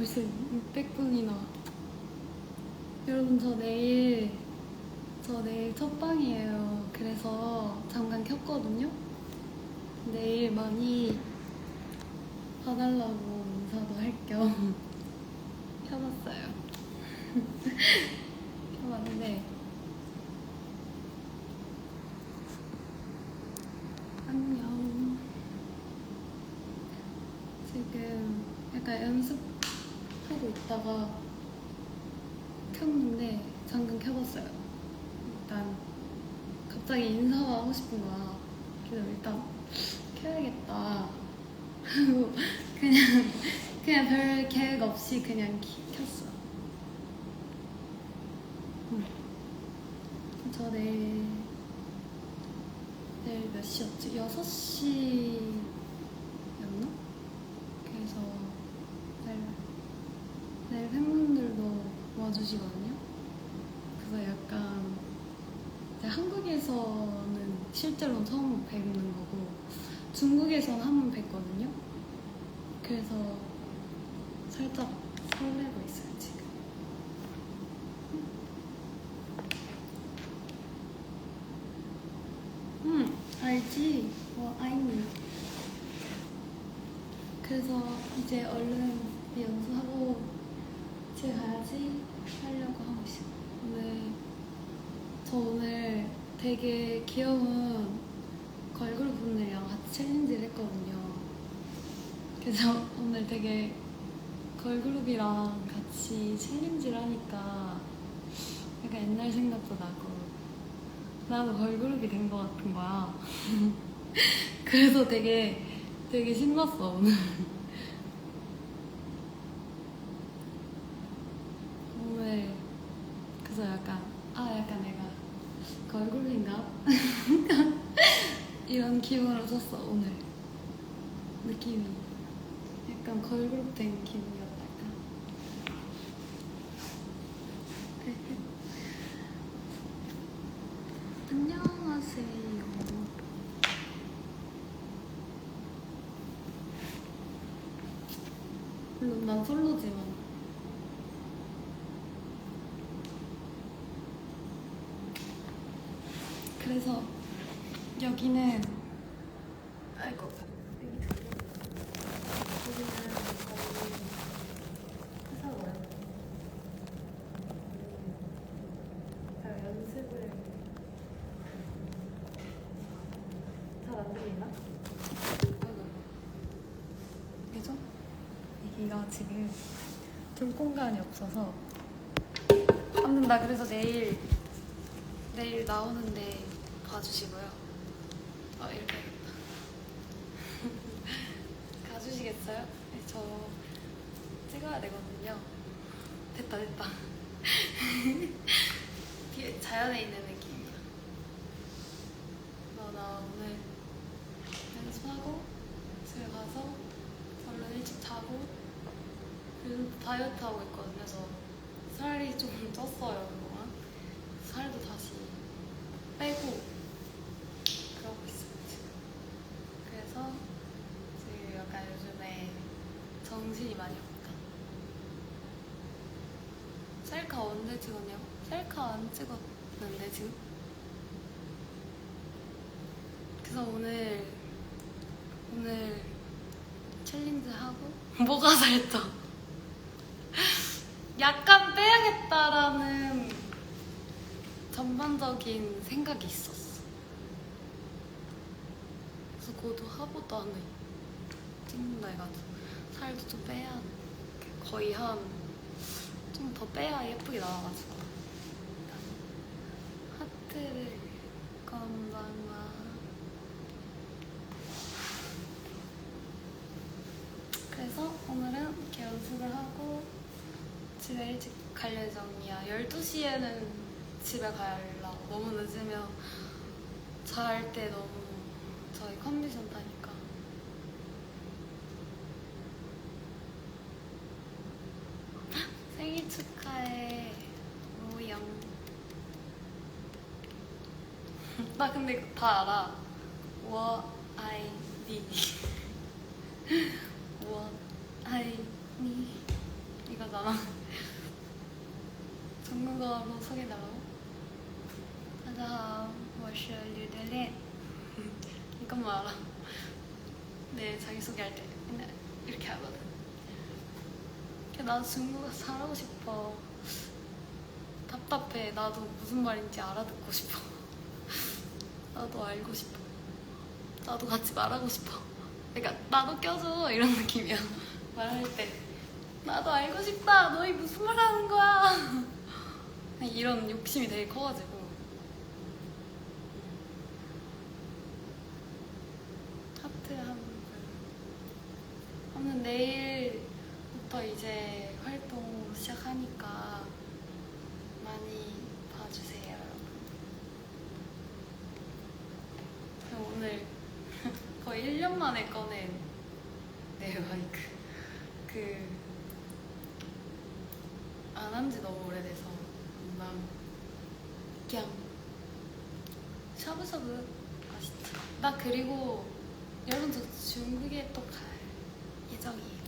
어, 벌써 600분이나. 여러분, 저 내일, 저 내일 첫 방이에요. 그래서 잠깐 켰거든요? 내일 많이 봐달라고 인사도 할 겸 켜봤어요. 켜봤는데, 안녕. 지금 약간 연습하고 있다가 켰는데 켜봤어요. 일단 갑자기 인사가 하고 싶은 거야. 그래서 일단 켜야겠다. 그냥 그냥 별 계획 없이 그냥 키- 켰어. 음. 저 내일 내일 몇 시였지? 6시였나? 그래서 내일, 내일 팬분들도 와주시거든요. 그래서 약간 이제 한국에서는 실제로 처음 뵙는 거고 중국에서는 한번 뵀거든요. 그래서 살짝 설레고 있어요 지금. 응 알지? 어 아이니. 그래서 이제 얼른 연습하고 집에 가야지 하려고 하고 있어요. 오늘 저 오늘 되게 귀여운 걸그룹 분들이랑 같이 챌린지를 했거든요. 그래서 오늘 되게 걸그룹이랑 같이 챌린지를 하니까 약간 옛날 생각도 나고 나도 걸그룹이 된 것 같은 거야. 그래서 되게 되게 신났어 오늘. 오늘 그래서 약간 아 약간 내가 걸그룹인가 이런 썼어 오늘. 느낌이 약간 걸그룹 된 기분이었달까 안녕하세요. 물론 난 솔로지만. 그래서 여기는 아이고 여기는 거의 회사고요. 제가 연습을 잘 안 들리나? 그죠? 여기가 지금 둘 공간이 없어서 나 그래서 내일 내일 나오는데 봐주시고요. 아 이렇게. 가주시겠어요? 네, 저 찍어야 되거든요. 됐다 됐다. 자연에 있는 느낌이야. 나, 나 오늘 연습하고 집에 가서 얼른 일찍 자고 그리고 다이어트 하고 있거든요. 그래서 살이 좀 쪘어요 그동안. 살도 다시 빼고 그러고 지금. 그래서 지금 약간 요즘에 정신이 많이 없다. 셀카 언제 찍었냐고? 셀카 안 찍었는데 지금? 그래서 오늘 오늘 챌린지 하고 뭐가 살쪄? 약간 빼야겠다라는 전반적인 생각이 있었어. 그래서 고도 하고도 안에 찍는다 해가지고 살도 좀 빼야 거의 한 좀 더 빼야 예쁘게 나와가지고. 하트를 건방와 그래서 오늘은 이렇게 연습을 하고 집에 일찍 갈 예정이야. 12시에는 집에 가려고. 너무 늦으면 잘 때 너무 저희 컨디션 타니까. 생일 축하해. 로영 나 근데 다 알아. 워 아이 아이 니. 있잖아. 중국어로 소개해달라고? 大家好，我是吕德恋。 이것만 알아. 네, 자기소개할 때 맨날 이렇게 하거든. 나도 중국어 잘하고 싶어. 답답해. 나도 무슨 말인지 알아듣고 싶어. 나도 알고 싶어. 나도 같이 말하고 싶어. 그러니까 나도 껴줘 이런 느낌이야. 말할 때 나도 알고 싶다. 너희 무슨 말 하는 거야? 이런 욕심이 되게 커가지고 하트 한 분. 아무튼 내일부터 이제 활동 시작하니까 많이 봐주세요, 여러분. 그럼 오늘 거의 1년 만에 꺼낸 내 마이크. 그, 안 한 지 너무 오래돼서, 금방, 그냥, 샤브샤브 아시죠? 나 그리고 여러분 저 중국에 또 갈 예정이에요.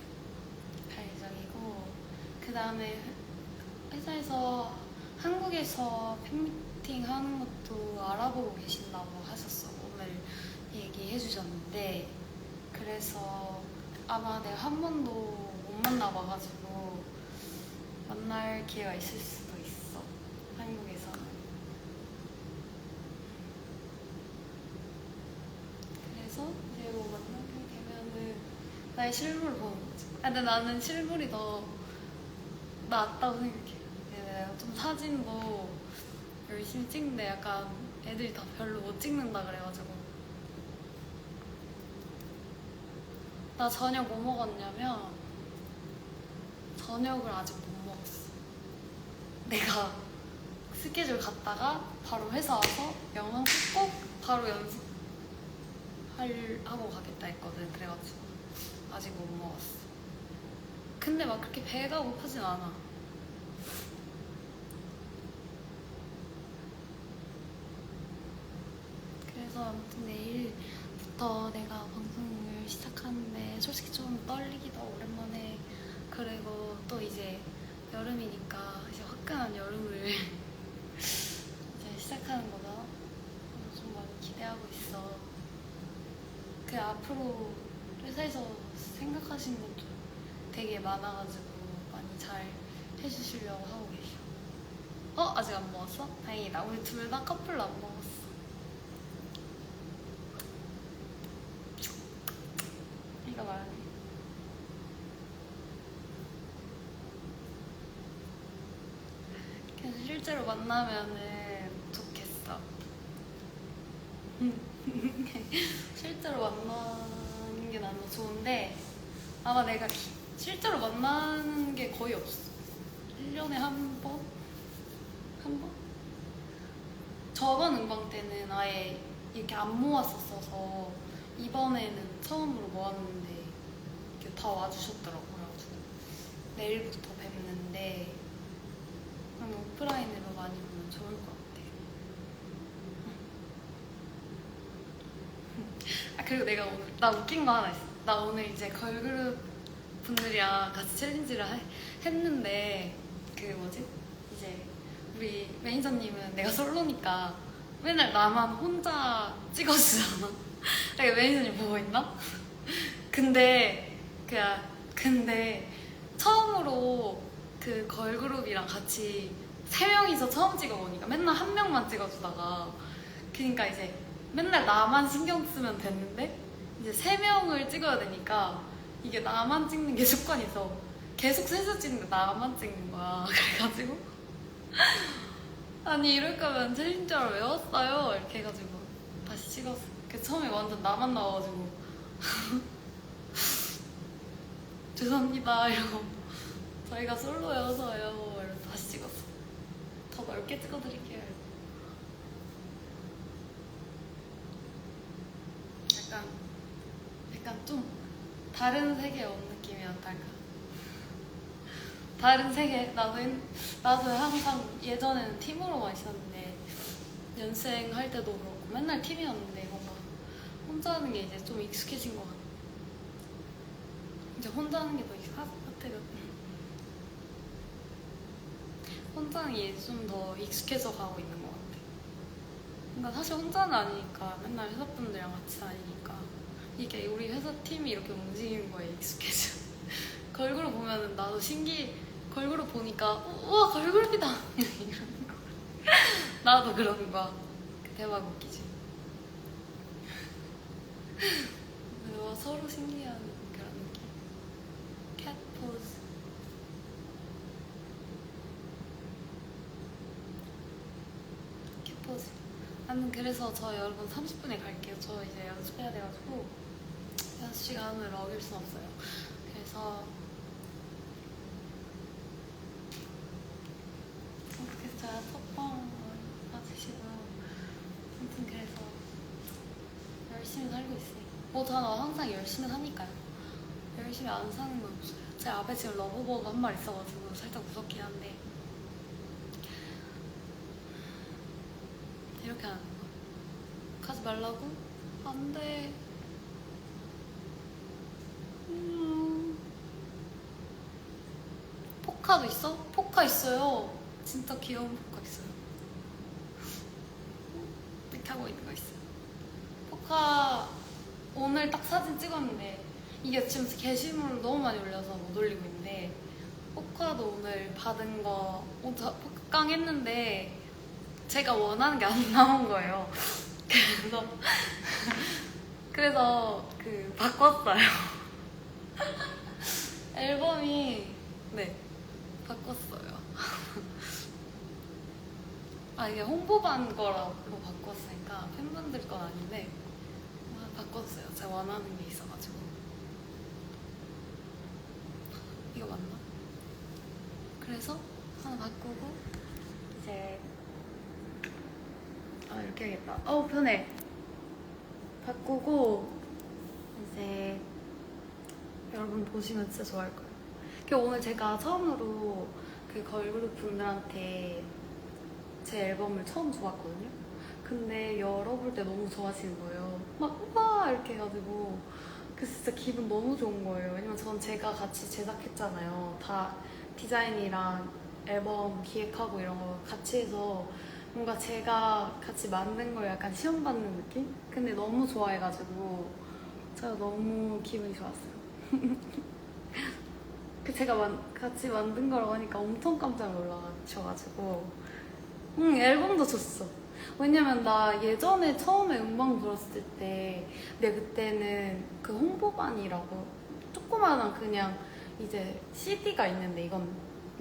갈 예정이고, 그 다음에 회사에서 한국에서 팬미팅 하는 것도 알아보고 계신다고 하셨어. 오늘 얘기해 주셨는데, 그래서 아마 내가 한 번도 못 만나봐가지고 만날 기회가 있을 수도 있어. 한국에서는. 그래서 이제 뭐 만나게 되면은 나의 실물을 보는 거지. 아, 근데 나는 실물이 더 낫다고 생각해. 내가 좀 사진도 열심히 찍는데 약간 애들이 다 별로 못 찍는다 그래가지고. 나 저녁 뭐 먹었냐면 저녁을 아직 못 먹었어. 내가 스케줄 갔다가 바로 회사 와서 영상 찍고 바로 연습 할 하고 가겠다 했거든. 그래가지고 아직 못 먹었어. 근데 막 그렇게 배가 고프진 않아. 그래서 아무튼 내일부터 내가 방송을 시작하는데 솔직히 좀 떨리기도 오랜만에 그리고 또 이제 여름이니까 이제 화끈한 여름을 이제 시작하는. 그래서 좀 많이 기대하고 있어. 그 앞으로 회사에서 생각하시는 것도 되게 많아가지고 많이 잘 해주시려고 하고 계셔. 어? 아직 안 먹었어? 다행이다. 우리 둘 다 커플로 안 먹었어. 이거 말하네. 그래서 실제로 만나면은 좋겠어. 실제로 만나는 게 나는 좋은데 아마 내가 기- 실제로 만나는 게 거의 없어. 1년에 한 번? 한 번? 저번 음방 때는 아예 이렇게 안 모았었어서 이번에는 처음으로 모았는데 이렇게 다 와주셨더라고요. 내일부터 뵙는데 그럼 오프라인으로 많이 보면 좋을 것 같아요. 아 그리고 내가 오늘 나 웃긴 거 하나 있어. 나 오늘 이제 걸그룹 분들이랑 같이 챌린지를 하- 했는데 그 뭐지 이제 우리 매니저님은 내가 솔로니까 맨날 나만 혼자 찍어주잖아. 그러니까 매니저님 보고 있나? 근데 그 근데 처음으로 그 걸그룹이랑 같이 세 명이서 처음 찍어보니까 맨날 한 명만 찍어주다가 그러니까 이제 맨날 나만 신경 쓰면 됐는데 이제 세 명을 찍어야 되니까 이게 나만 찍는 게 습관이서 계속 셋을 찍는데 나만 찍는 거야. 그래가지고. 아니 이럴 거면 챌린저를 외웠어요. 이렇게 해가지고 다시 찍었어. 그 처음에 완전 나만 나와가지고. 죄송합니다. 이러고 저희가 솔로여서요. 이러고 다시 찍었어. 더 넓게 찍어드릴게요 이러고. 약간 약간 좀 다른 세계에 온 느낌이었달까? 다른 세계 나도 옛- 나도 항상 예전에는 팀으로만 있었는데 연습할 때도 그렇고 맨날 팀이었는데 뭔가 혼자 하는 게 이제 좀 익숙해진 것 같아. 이제 혼자 하는 게 더 익숙하거든 혼자는 좀더 익숙해져 가고 있는 것 같아. 그러니까 사실 혼자는 아니니까 맨날 회사 분들이랑 같이 다니니까 이게 우리 회사 팀이 이렇게 움직이는 거에 익숙해져. 걸그룹 보면은 나도 신기 걸그룹 보니까 어, 우와 걸그룹이다 이러는 거. 나도 그런 거야. 그 대박 웃기지. 그리고 서로 신기한 그런 느낌. 캣 포즈. 캣 포즈. 나는 그래서 저 여러분 30분에 갈게요. 저 이제 연습해야 돼가지고 6시간을 어길 순 없어요. 그래서 어떻게 제가 첫방 빠지시고 아무튼 그래서 열심히 살고 있어요. 뭐 저는 항상 열심히 사니까요. 열심히 안 사는 건 없어요. 제 앞에 지금 러브버거 한 마리 있어가지고 살짝 무섭긴 한데 이렇게 하는 거. 가지 말라고? 안 돼. 음. 포카도 있어? 포카 있어요. 진짜 귀여운 포카 있어요. 이렇게 하고 있는 거 있어요. 포카 오늘 딱 사진 찍었는데 이게 지금 게시물을 너무 많이 올려서 못 올리고 있는데 포카도 오늘 받은 거 포카깡 했는데 제가 원하는 게 안 나온 거예요. 그래서 그래서 그 바꿨어요. 앨범이 네 바꿨어요. 아 이게 홍보반 거라고 바꿨으니까 팬분들 건 아닌데 아, 바꿨어요. 제가 원하는 게 있어가지고 이거 맞나? 그래서 하나 바꾸고 이제 아 이렇게 해야겠다. 어우 편해. 바꾸고 이제 여러분 보시면 진짜 좋아할 거예요. 그 오늘 제가 처음으로 그 걸그룹 분들한테 제 앨범을 처음 줘봤거든요. 근데 열어볼 때 너무 좋아하시는 거예요. 막 우와 이렇게 해가지고 그래서 진짜 기분 너무 좋은 거예요. 왜냐면 전 제가 같이 제작했잖아요. 다 디자인이랑 앨범 기획하고 이런 거 같이 해서 뭔가 제가 같이 만든 걸 약간 시험 받는 느낌? 근데 너무 좋아해가지고 제가 너무 기분이 좋았어요. 그 제가 만- 같이 만든 거라고 하니까 엄청 깜짝 놀라셔가지고 응 앨범도 줬어. 왜냐면 나 예전에 처음에 음방 들었을 때 근데 그때는 그 홍보반이라고 조그마한 그냥 이제 CD가 있는데 이건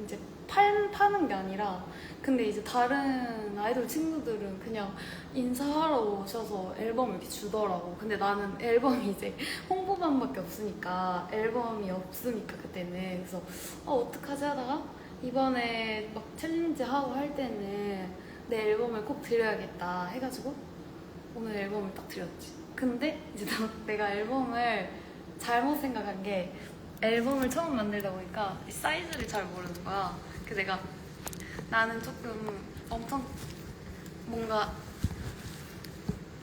이제 팔, 파는 게 아니라 근데 이제 다른 아이돌 친구들은 그냥 인사하러 오셔서 앨범을 이렇게 주더라고. 근데 나는 앨범이 이제 홍보반밖에 없으니까 앨범이 없으니까 그때는 그래서 어 어떡하지 하다가 이번에 막 챌린지 하고 할 때는 내 앨범을 꼭 드려야겠다 해가지고 오늘 앨범을 딱 드렸지. 근데 이제 나- 내가 앨범을 잘못 생각한 게 앨범을 처음 만들다 보니까 이 사이즈를 잘 모르는 거야. 그 내가 나는 조금 엄청 뭔가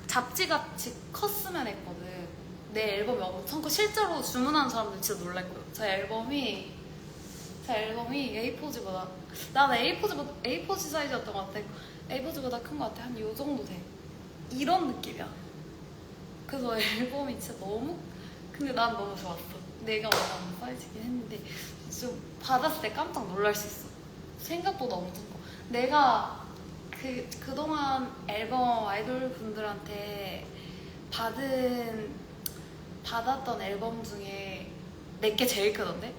잡지같이 컸으면 했거든. 내 앨범이 엄청 커. 실제로 주문하는 사람들 진짜 놀랄 거예요. 제 앨범이 제 앨범이 A4지보다 나는 A4지보다 A4지 사이즈였던 것 같아. A4지보다 큰 것 같아. 한 요 정도 돼. 이런 느낌이야. 그래서 앨범이 진짜 너무 근데 난 너무 좋았어. 내가 원하는 사이즈긴 했는데 좀 받았을 때 깜짝 놀랄 수 있어. 생각보다 엄청 커. 내가 그 그동안 앨범 아이돌 분들한테 받은 받았던 앨범 중에 내게 제일 크던데?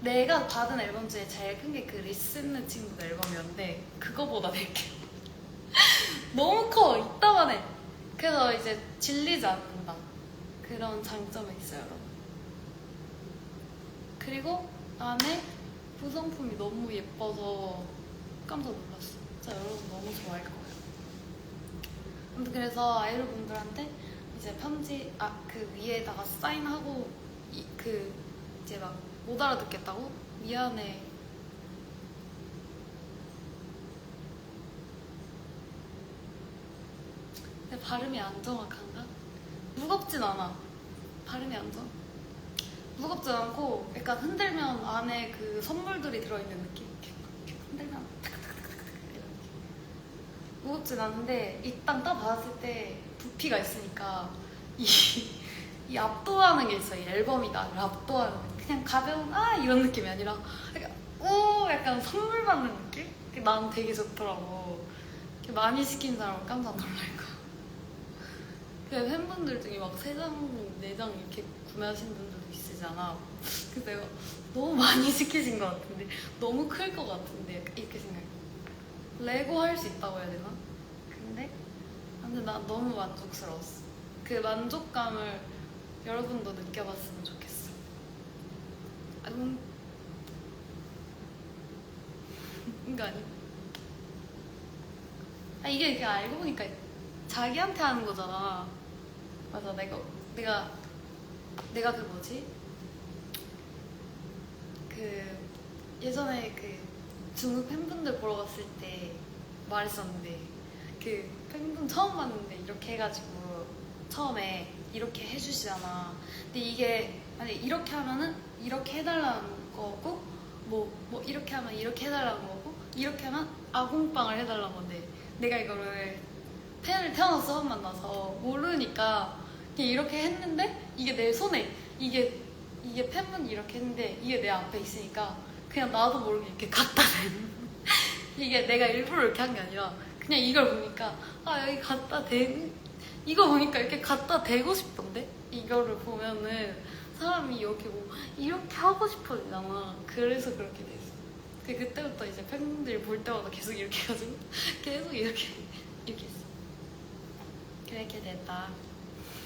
내가 받은 앨범 중에 제일 큰 게 그 리스는 친구들 앨범이었는데 그거보다 내게 너무 커 이따만해. 그래서 이제 질리지 않는다. 그런 장점이 있어요. 그리고 안에 구성품이 너무 예뻐서 깜짝 놀랐어. 진짜 여러분 너무 좋아할 거예요. 아무튼 그래서 아이돌 분들한테 이제 편지 아 그 위에다가 사인하고 이, 그 이제 막 못 알아듣겠다고 미안해. 내 발음이 안 정확한가? 무겁진 않아. 발음이 안 정확. 무겁지 않고 약간 흔들면 안에 그 선물들이 들어있는 느낌? 흔들면 탁탁탁 무겁진 않은데 일단 딱 받았을 때 부피가 있으니까 이, 이 압도하는 게 있어 이 앨범이 나를 압도하는 그냥 가벼운 아! 이런 느낌이 아니라 오! 약간 선물 받는 느낌? 난 되게 좋더라고. 많이 시킨 사람은 깜짝 놀랄 거야 그 팬분들 중에 막세 장, 네장 이렇게 구매하신 분 있으잖아 그래서 내가 너무 많이 시키신 것 같은데 너무 클 것 같은데 이렇게 생각해 레고 할 수 있다고 해야 되나? 근데 근데 나 너무 만족스러웠어. 그 만족감을 여러분도 느껴봤으면 좋겠어. 아, 음. 이거 아니? 아 이게 그냥 알고 보니까 자기한테 하는 거잖아. 맞아, 내가 내가 내가 그 뭐지? 그 예전에 그 중국 팬분들 보러 갔을 때 말했었는데 그 팬분 처음 봤는데 이렇게 해가지고 처음에 이렇게 해주시잖아. 근데 이게 만약 이렇게 하면은 이렇게 해달라는 거고 뭐 뭐 이렇게 하면 이렇게 해달라는 거고 이렇게 하면 아궁빵을 해달라는 건데 내가 이거를 팬을 태어나서 처음 만나서 모르니까 이렇게 했는데 이게 내 손에 이게 이게 팬분이 이렇게 했는데 이게 내 앞에 있으니까 그냥 나도 모르게 이렇게 갖다 대는 이게 내가 일부러 이렇게 한 게 아니라 그냥 이걸 보니까 아 여기 갖다 대는 이거 보니까 이렇게 갖다 대고 싶던데? 이거를 보면은 사람이 여기 뭐 이렇게 하고 싶어지잖아. 그래서 그렇게 됐어. 그 그때부터 이제 팬분들이 볼 때마다 계속 이렇게 해가지고 계속 이렇게 이렇게 했어. 그렇게 됐다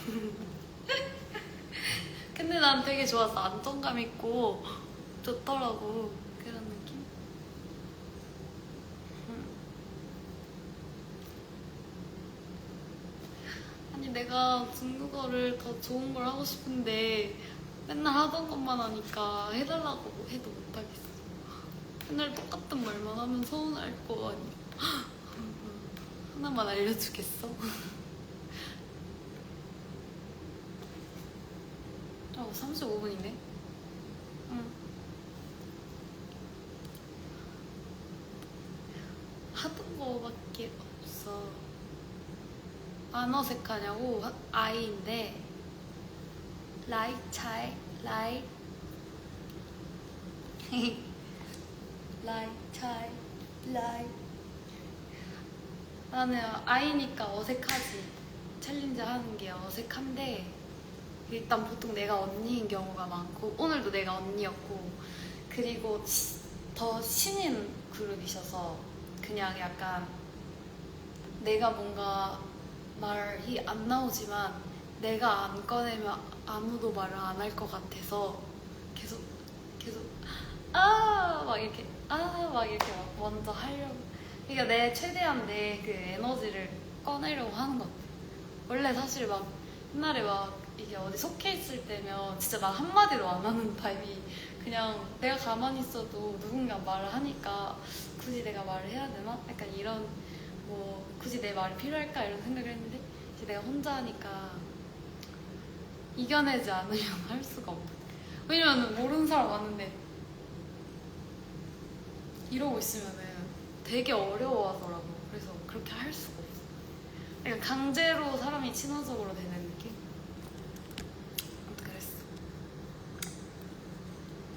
근데 난 되게 좋았어. 안정감 있고 좋더라고. 그런 느낌? 음. 아니 내가 중국어를 더 좋은 걸 하고 싶은데 맨날 하던 것만 하니까 해달라고 해도 못하겠어. 맨날 똑같은 말만 하면 서운할 거 아니야. 하나만 알려주겠어? 어 35분이네 응 하던 거밖에 없어. 안 어색하냐고? 아이인데 라이 차이 라이 라이 차이 라이 나는 아이니까 어색하지 챌린지 하는 게 어색한데 일단 보통 내가 언니인 경우가 많고 오늘도 내가 언니였고 그리고 시- 더 신인 그룹이셔서 그냥 약간 내가 뭔가 말이 안 나오지만 내가 안 꺼내면 아무도 말을 안 할 것 같아서 계속 계속 아! 막 이렇게 아! 막 이렇게 막 먼저 하려고. 그러니까 내 최대한 내 그 에너지를 꺼내려고 하는 것 같아. 원래 사실 막 옛날에 막 이게 어디 속해 있을 때면 진짜 나 한마디도 안 하는 타입이 그냥 내가 가만히 있어도 누군가 말을 하니까 굳이 내가 말을 해야 되나? 약간 이런 뭐 굳이 내 말이 필요할까 이런 생각을 했는데 이제 내가 혼자 하니까 이겨내지 않으면 할 수가 없어. 왜냐면 모르는 사람 많은데 이러고 있으면은 되게 어려워하더라고. 그래서 그렇게 할 수가 없어. 약간 강제로 사람이 친화적으로 되는 느낌? 아무튼 그랬어.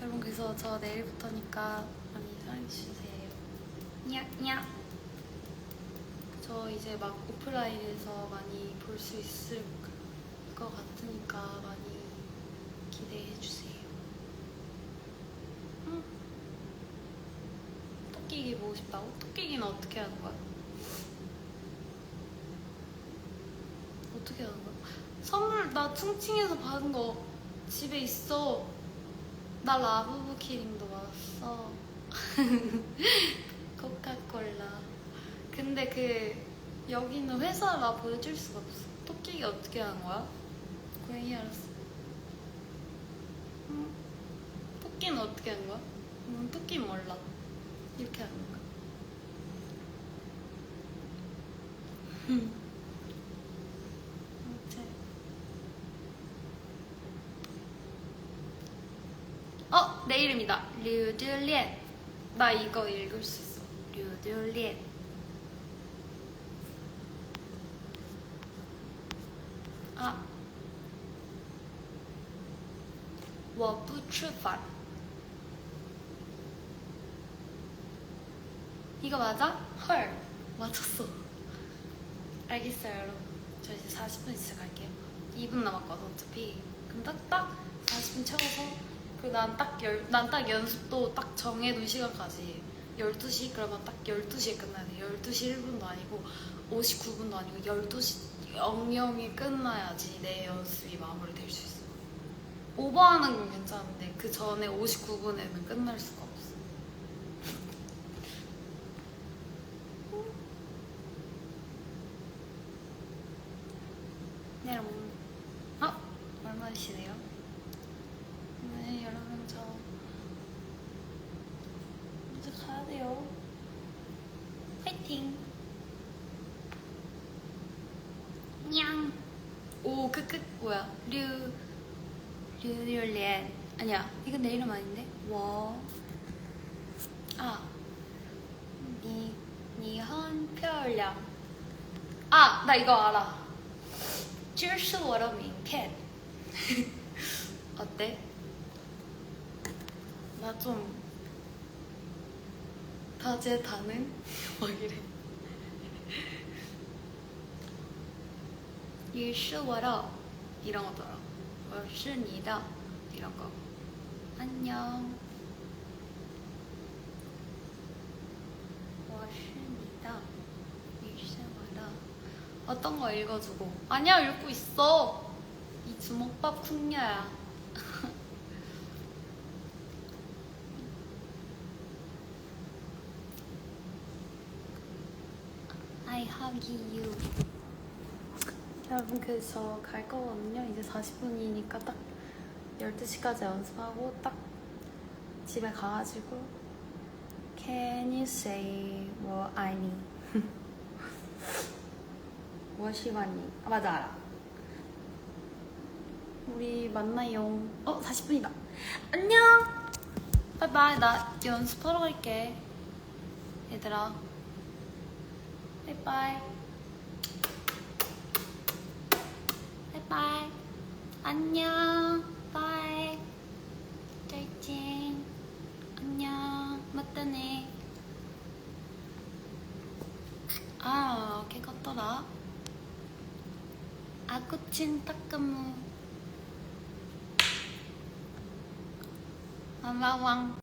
여러분 그래서 저 내일부터니까 많이 사랑해주세요. 냐냐. 저 이제 막 오프라인에서 많이 볼 수 있을 것 같으니까 많이 기대해주세요. 응? 토끼기 보고 싶다고? 토끼기는 어떻게 하는 거야? 어떻게 하는 거야? 선물 나 퉁칭에서 받은 거 집에 있어. 나 라부부 키링도 받았어. 코카콜라. 근데 그 여기는 회사라 보여줄 수가 없어. 토끼가 어떻게 하는 거야? 고양이 알았어. 응? 토끼는 어떻게 하는 거야? 응, 토끼 몰라. 이렇게 하는 거야. 내 이름이다. 류듀리엔. 나 이거 읽을 수 있어. 류드렌. 아. 我不吃饭. 이거 맞아? 헐. 맞았어. 알겠어요, 여러분. 저 이제 40분 있어 갈게요. 2분 남았거든, 어차피. 그럼 딱딱 40분 채워서 그난딱 연습도 딱 정해둔 시간까지. 12시? 그러면 딱 12시에 끝나야 돼. 12시 1분도 아니고, 59분도 아니고, 12시 00에 끝나야지 내 연습이 마무리될 수 있어. 오버하는 건 괜찮은데, 그 전에 59분에는 끝날 수가 없어. 네, 여러분. 아, 얼마이시네요? 네, 여러분, 저 이제 가야 돼요. 파이팅! 냥! 오, 크크, 뭐야? 류, 류리엔. 아니야, 이건 내 이름 아닌데? 워. 아, 니, 니한 漂亮. 아, 나 이거 알아. 这是我的名片. 어때? 나 좀 다재다능? 막 이래. 你是我的 이런 거더라. 我是你的 이런 거. 안녕. 我是你的你是我的 어떤 거 읽어주고 아니야 읽고 있어 이 주먹밥 쿵냐야 I hug you 여러분 그래서 갈 거거든요. 이제 40분이니까 딱 12시까지 연습하고 딱 집에 가가지고 Can you say what I need? 무엇이 많이 아 맞아 알아. 우리 만나요. 어 40분이다. 안녕! 바이바이 나 연습하러 갈게. 얘들아. 바이바이. 바이바이. 안녕. 바이. 짤찐. 안녕. 맞다네. 아, 걔 같더라. 아구친 따끔무. 마마왕.